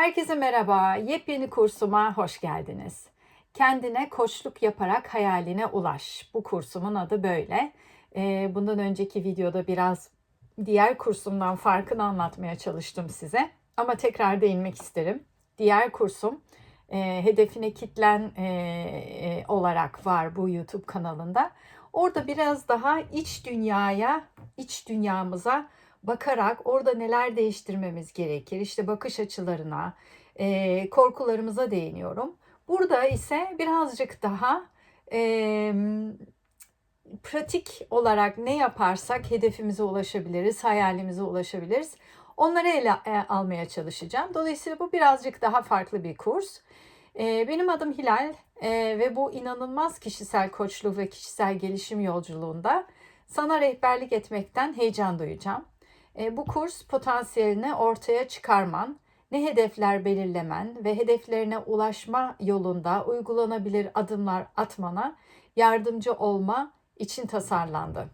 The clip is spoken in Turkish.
Herkese merhaba. Yepyeni kursuma hoş geldiniz. Kendine koçluk yaparak hayaline ulaş. Bu kursumun adı böyle. Ee, bundan önceki videoda biraz diğer kursumdan farkını anlatmaya çalıştım size. Ama tekrar değinmek isterim. Diğer kursum e, hedefine kitlen e, e, olarak var bu YouTube kanalında. Orada biraz daha iç dünyaya, iç dünyamıza bakarak orada neler değiştirmemiz gerekir, işte bakış açılarına, e, korkularımıza değiniyorum. Burada ise birazcık daha e, pratik olarak ne yaparsak hedefimize ulaşabiliriz, hayalimize ulaşabiliriz. Onları ele e, almaya çalışacağım. Dolayısıyla bu birazcık daha farklı bir kurs. E, benim adım Hilal e, ve bu inanılmaz kişisel koçluğu ve kişisel gelişim yolculuğunda sana rehberlik etmekten heyecan duyacağım. E, bu kurs potansiyelini ortaya çıkarman, ne hedefler belirlemen ve hedeflerine ulaşma yolunda uygulanabilir adımlar atmana yardımcı olma için tasarlandı.